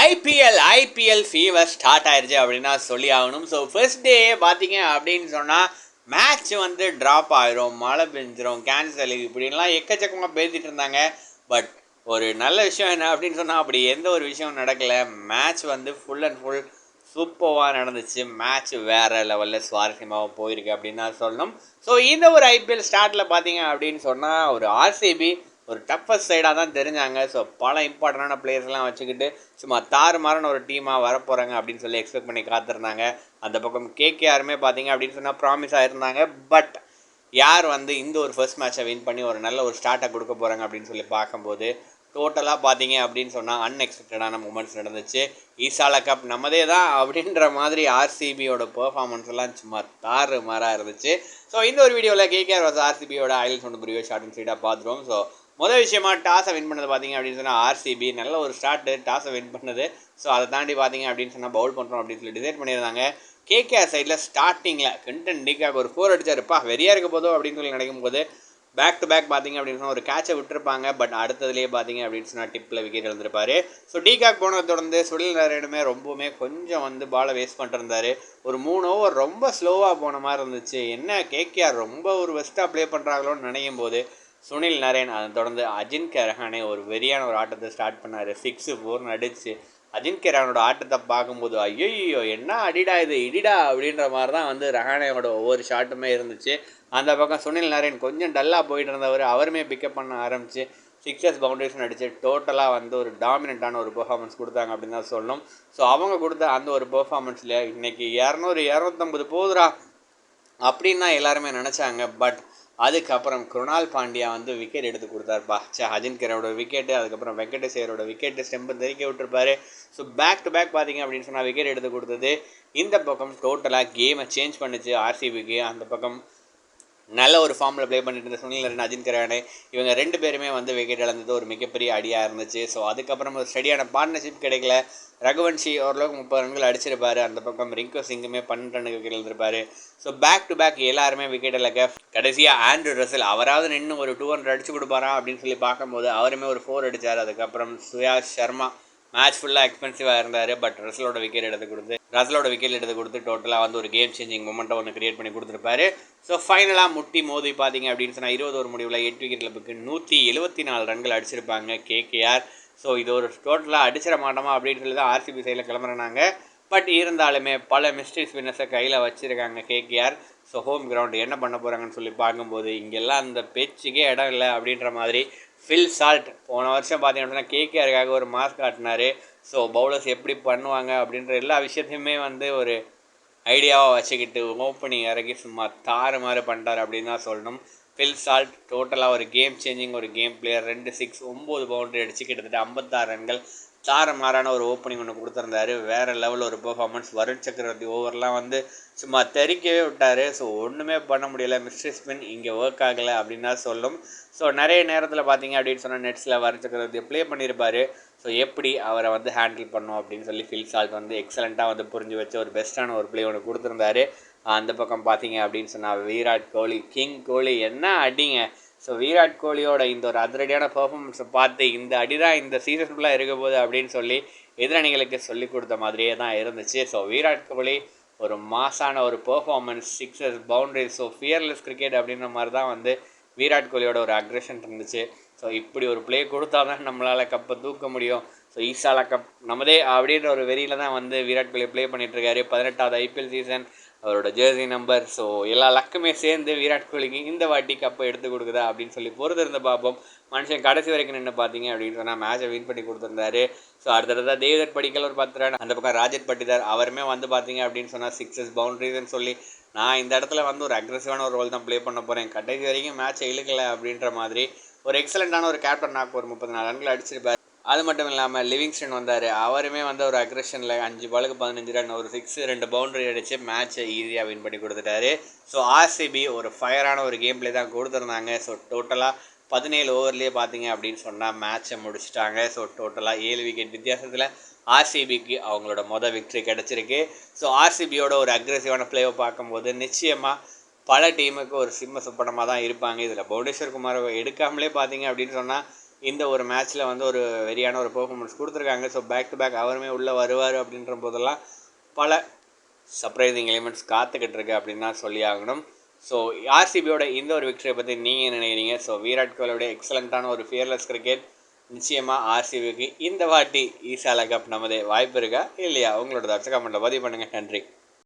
IPL IPL fever start ஆயிடுச்சு அப்படின்னா சொல்லி ஆகணும் ஸோ ஃபர்ஸ்ட் டே பார்த்தீங்க அப்படின்னு சொன்னால் மேட்ச் வந்து ட்ராப் ஆயிரும் மழை பெஞ்சிரும் கேன்சல் இப்படின்லாம் எக்கச்சக்கமாக பேசிகிட்டு இருந்தாங்க. பட் ஒரு நல்ல விஷயம் என்ன அப்படின்னு சொன்னால் அப்படி எந்த ஒரு விஷயம் நடக்கலை. மேட்ச் வந்து ஃபுல் அண்ட் ஃபுல் சூப்பராக நடந்துச்சு. மேட்ச் வேறு லெவலில் சுவாரஸ்யமாக போயிருக்கு அப்படின்னு தான் சொல்லணும். ஸோ இந்த ஒரு ஐபிஎல் ஸ்டார்ட்டில் பார்த்தீங்க அப்படின்னு சொன்னால் ஒரு ஆர்சிபி ஒரு டஃபஸ்ட் சைடாக தான் தெரிஞ்சாங்க. ஸோ பல இம்பார்ட்டண்டான பிளேயர்ஸ்லாம் வச்சுக்கிட்டு சும்மா தாறுமாறான ஒரு டீமாக வரப்போகிறாங்க அப்படின்னு சொல்லி எக்ஸ்பெக்ட் பண்ணி காத்திருந்தாங்க. அந்த பக்கம் கேகேஆருமே பார்த்தீங்க அப்படின்னு சொன்னால் ப்ராமிஸாக இருந்தாங்க. பட் யார் வந்து இந்த ஒரு ஃபர்ஸ்ட் மேட்சை வின் பண்ணி ஒரு நல்ல ஒரு ஸ்டார்ட்டை கொடுக்க போகிறாங்க அப்படின்னு சொல்லி பார்க்கும்போது டோட்டலாக பார்த்தீங்க அப்படின்னு சொன்னால் அன்எக்ஸ்பெக்டடான மூமெண்ட்ஸ் நடந்துச்சு. ஈசால கப் நம்மதே தான் அப்படின்ற மாதிரி ஆர்சிபியோட பெர்ஃபார்மன்ஸ் எல்லாம் சும்மா தாறு மாறாக இருந்துச்சு. ஸோ இந்த ஒரு வீடியோவில் கேகேஆர் வாஸ் ஆர்சிபியோட ஐல் சொன்ன ரிவ்யூ ஷார்ட் அண்ட் ஸ்வீட்டாக பார்த்துருவோம். ஸோ முதல் விஷயமா டாஸை வின் பண்ணது பார்த்தீங்க அப்படின்னு சொன்னால் ஆர்சிபி நல்ல ஒரு ஸ்டார்ட்டு டாஸை வின் பண்ணது. ஸோ அதை தாண்டி பார்த்தீங்க அப்படின்னு சொன்னால் பவுல் பண்ணுறோம் அப்படின்னு சொல்லி டிசைட் பண்ணியிருந்தாங்க. கேகேஆர் சைடில் ஸ்டார்டிங்கில் கண்டன் டிகாக் ஒரு ஃபோர் அடிச்சாருப்பா வெறியாக இருக்க போதோ அப்படின்னு சொல்லி நினைக்கும் போது பேக் டு பேக் பார்த்தீங்க அப்படின்னு சொன்னால் ஒரு கேட்சை விட்டுருப்பாங்க. பட் அடுத்ததுலேயே பார்த்தீங்க அப்படின்னு சொன்னால் டிப்பில் விக்கெட் எழுந்திருப்பாரு ஸோ டிகாக் போனதை தொடர்ந்து சுடில் நாராயணுமே ரொம்பவுமே கொஞ்சம் வந்து பாலை வேஸ்ட் பண்ணிருந்தாரு ஒரு மூணு ஓவர் ரொம்ப ஸ்லோவாக போன மாதிரி இருந்துச்சு. என்ன கேகேஆர் ரொம்ப ஒரு பெஸ்ட்டாக ப்ளே பண்ணுறாங்களோன்னு நினைக்கும் போது சுனில் நரேன் அதை தொடர்ந்து அஜின்கே ரஹானே ஒரு வெறியான ஒரு ஆட்டத்தை ஸ்டார்ட் பண்ணார். சிக்ஸு ஃபோர்னு அடிச்சு அஜின்கே ரஹானோட ஆட்டத்தை பார்க்கும்போது ஐயோ என்ன அடிடா இது இடிடா அப்படின்ற மாதிரி தான் வந்து ரஹானேயோட ஒவ்வொரு ஷாட்டுமே இருந்துச்சு. அந்த பக்கம் சுனில் நரேன் கொஞ்சம் டல்லாக போயிட்டு இருந்தவர் அவருமே பிக்கப் பண்ண ஆரம்பிச்சு சிக்ஸஸ் பவுண்டரிஸ்னு அடித்து டோட்டலாக வந்து ஒரு டாமினண்ட்டான ஒரு பெர்ஃபார்மன்ஸ் கொடுத்தாங்க அப்படின்னு தான் சொல்லணும் ஸோ அவங்க கொடுத்த அந்த ஒரு பெர்ஃபார்மன்ஸில் இன்றைக்கி இரநூறு இரநூத்தம்பது போதுரா அப்படின்னு தான் எல்லாருமே நினச்சாங்க. பட் அதுக்கப்புறம் குருணால் பாண்டியா வந்து விக்கெட் எடுத்து கொடுத்தாருப்பா சே அஜின்கரோட விக்கெட்டு அதுக்கப்புறம் வெங்கடேஸ்வரோட விக்கெட்டு ஸ்டெம்பு தெரிக்க விட்டுருப்பாரு. ஸோ பேக் டு பேக் பார்த்தீங்க அப்படின்னு சொன்னால் விக்கெட் எடுத்து கொடுத்தது. இந்த பக்கம் டோட்டலாக கேமை சேஞ்ச் பண்ணுச்சு ஆர்சிபிக்கு அந்த பக்கம் நல்ல ஒரு ஃபார்மில் ப்ளே பண்ணிட்டு இருந்த சுனில் ரெண்டு அஜின் கரானே இவங்க ரெண்டு பேருமே வந்து விக்கெட் இழந்தது ஒரு மிகப்பெரிய அடியாக இருந்துச்சு. ஸோ அதுக்கப்புறம் ஒரு ஸ்டடியான பார்ட்னர்ஷிப் கிடைக்கல. ரகுவன்ஷி ஓரளவுக்கு முப்பது ரன்கள் அடிச்சிருப்பாரு. அந்த பக்கம் ரிங்கு சிங்குமே பன்னெண்டு ரன்னுக்கு விக்கெட் எழுந்திருப்பாரு ஸோ பேக் டு பேக் எல்லாருமே விக்கெட் இழக்க கடைசியாக ஆண்ட்ரூ ரசல் அவராவது நின்று ஒரு டூ ஹண்ட்ரட் அடிச்சு கொடுப்பாரா அப்படின்னு சொல்லி பார்க்கும்போது அவருமே ஒரு ஃபோர் அடித்தார் அதுக்கப்புறம் சுயாஷ் சர்மா மேட்ச் ஃபுல்லாக எக்ஸ்பென்சிவாக இருந்தார். பட் ரசலோட விக்கெட் எடுத்து கொடுத்து ரசலோட விக்கெட் எடுத்து கொடுத்து டோட்டலாக வந்து ஒரு கேம் சேஞ்சிங் மொமெண்ட்டை ஒன்று கிரியேட் பண்ணி கொடுத்துருப்பாரு. ஸோ ஃபைனலாக முட்டி மோதி பார்த்தீங்க அப்படின்னு சொன்னால் இருபது ஒரு முடிவில் எட்டு விக்கெட் இழப்புக்கு நூற்றி எழுபத்தி நாலு ரன்கள் அடிச்சிருப்பாங்க கேகேஆர் ஸோ இது ஒரு டோட்டலாக அடிச்சிட மாட்டோமா அப்படின்னு சொல்லி தான் ஆர்சிபி சைடில் கிளம்புறாங்க. பட் இருந்தாலுமே பல மிஸ்டேக்ஸ் வின்னர்ஸை கையில் வச்சுருக்காங்க கேகேஆர் ஸோ ஹோம் கிரவுண்டு என்ன பண்ண போகிறாங்கன்னு சொல்லி பார்க்கும்போது இங்கெல்லாம் அந்த பேச்சுக்கே இடம் இல்லை அப்படின்ற மாதிரி ஃபில் சால்ட் போன வருஷம் பார்த்தீங்கன்னா கேகேஆருக்காக ஒரு மாஸ்க் காட்டினார். ஸோ பவுலர்ஸ் எப்படி பண்ணுவாங்க அப்படின்ற எல்லா விஷயத்தையுமே வந்து ஒரு ஐடியாவாக வச்சுக்கிட்டு ஓப்பனிங் இறக்கி சும்மா தாறு மாறு பண்ணுறாரு அப்படின்னு தான் சொல்லணும். ஃபில் சால்ட் டோட்டலாக ஒரு கேம் சேஞ்சிங் ஒரு கேம் பிளேயர் ரெண்டு சிக்ஸ் ஒம்பது பவுண்டரி அடித்து கிட்டத்தட்ட ஐம்பத்தாறு ரன்கள் தாறுமாறான ஒரு ஓப்பனிங் ஒன்று கொடுத்துருந்தாரு. வேறு லெவலில் ஒரு பெர்ஃபார்மன்ஸ் வருண் சக்கரவர்த்தி ஓவர்லாம் வந்து சும்மா தெறிக்கவே விட்டார். ஸோ ஒன்றுமே பண்ண முடியல. மிஸ்டர் ஸ்பின் இங்கே ஒர்க் ஆகலை அப்படின்னு தான் சொல்லும். ஸோ நிறைய நேரத்தில் பார்த்தீங்க அப்படின்னு சொன்னால் நெட்ஸில் வருண் சக்கரவர்த்தி ப்ளே பண்ணியிருப்பார் ஸோ எப்படி அவரை வந்து ஹேண்டில் பண்ணும் அப்படின்னு சொல்லி ஃபில் சால்ட் வந்து எக்ஸலண்ட்டாக வந்து புரிஞ்சு வச்சு ஒரு பெஸ்ட்டான ஒரு ப்ளே ஒன்று கொடுத்துருந்தாரு. அந்த பக்கம் பார்த்தீங்க அப்படின்னு சொன்னால் விராட் கோலி கிங் கோலி என்ன அடிங்க. ஸோ விராட் கோலியோட இந்த ஒரு அதிரடியான பர்ஃபார்மன்ஸை பார்த்து இந்த அடி தான் இந்த சீசன் ஃபுல்லாக இருக்க போகுது அப்படின்னு சொல்லி எதிரணிகளுக்கு சொல்லிக் கொடுத்த மாதிரியே தான் இருந்துச்சு. ஸோ விராட் கோலி ஒரு மாசான ஒரு performance sixes boundaries so fearless cricket அப்படின்ற மாதிரி தான் வந்து விராட் கோலியோட ஒரு அக்ரெஷன் இருந்துச்சு. ஸோ இப்படி ஒரு ப்ளே கொடுத்தா தான் நம்மளால் கப்பை தூக்க முடியும். ஸோ ஈசால கப் நம்மதே அப்படின்ற ஒரு வெறியில் தான் வந்து விராட் கோலி ப்ளே பண்ணிகிட்ருக்காரு பதினெட்டாவது ஐபிஎல் சீசன் அவரோட ஜேர்சி நம்பர் ஸோ எல்லா லக்குமே சேர்ந்து விராட் கோலிக்கு இந்த வாட்டி கப்பை எடுத்து கொடுக்குதா அப்படின்னு சொல்லி பொறுத்து இருந்த பார்ப்போம். மனுஷன் கடைசி வரைக்கும் நின்று பார்த்தீங்க அப்படின்னு சொன்னால் மேட்சை வின் பண்ணி கொடுத்துருந்தாரு. ஸோ அடுத்தடுத்தா தேவதர் படிக்கல் ஒரு பார்த்துறாரு அந்த பக்கம் ராஜத் பட்டிதார் அவருமே வந்து பார்த்தீங்க அப்படின்னு சொன்னால் சிக்ஸஸ் பவுண்டரிஸ்ன்னு சொல்லி நான் இந்த இடத்துல வந்து ஒரு அக்ரெசிவான ஒரு ரோல் தான் ப்ளே பண்ண போகிறேன் கடைசி வரைக்கும் மேட்சை இழுக்கலை அப்படின்ற மாதிரி ஒரு எக்ஸலண்ட்டான ஒரு கேப்டன் நாக்கு ஒரு முப்பத்தி நாலு ரன்கள் அடிச்சிருப்பார். அது மட்டும் இல்லாமல் லிவிங்ஸ்டன் வந்தார். அவருமே வந்து ஒரு அக்ரெஷனில் அஞ்சு பாலுக்கு பதினஞ்சு ரன் ஒரு சிக்ஸ் ரெண்டு பவுண்டரி அடித்து மேட்ச்சை ஈஸியாக வின் பண்ணி கொடுத்துட்டாரு. ஸோ ஆர்சிபி ஒரு ஃபயரான ஒரு கேம் பிளே தான் கொடுத்துருந்தாங்க. ஸோ டோட்டலாக பதினேழு ஓவர்லேயே பார்த்தீங்க அப்படின்னு சொன்னால் மேட்ச்சை முடிச்சிட்டாங்க. ஸோ டோட்டலாக ஏழு விக்கெட் வித்தியாசத்தில் ஆர்சிபிக்கு அவங்களோட மொதல் விக்ட்ரி கிடச்சிருக்கு. ஸோ ஆர்சிபியோட ஒரு அக்ரெசிவான பிளேவை பார்க்கும்போது நிச்சயமாக பல டீமுக்கு ஒரு சிம்ம சுப்பனமாக தான் இருப்பாங்க. இதில் புவனேஸ்வர் குமாரை எடுக்காமலே பார்த்தீங்க அப்படின்னு சொன்னால் இந்த ஒரு மேட்ச்சில் வந்து ஒரு வெறியான ஒரு பெர்ஃபார்மன்ஸ் கொடுத்துருக்காங்க. ஸோ பேக் டு பேக் அவருமே உள்ளே வருவார் அப்படின்ற போதெல்லாம் பல சர்ப்ரைசிங் எலிமெண்ட்ஸ் காத்துக்கிட்டு இருக்கு அப்படின்னு தான் சொல்லி ஆகணும். ஸோ ஆர்சிபியோட இந்த ஒரு விக்டரியை பற்றி நீங்கள் நினைக்கிறீங்க? ஸோ விராட் கோலியோட எக்ஸலண்ட்டான ஒரு ஃபியர்லெஸ் கிரிக்கெட் நிச்சயமாக ஆர்சிபிக்கு இந்த வாட்டி ஈசால கப் நமதே வாய்ப்பு இருக்கா? இல்லையா? உங்களோட தர்ஷ கமெண்ட்டில் பதிவு பண்ணுங்கள் நன்றி.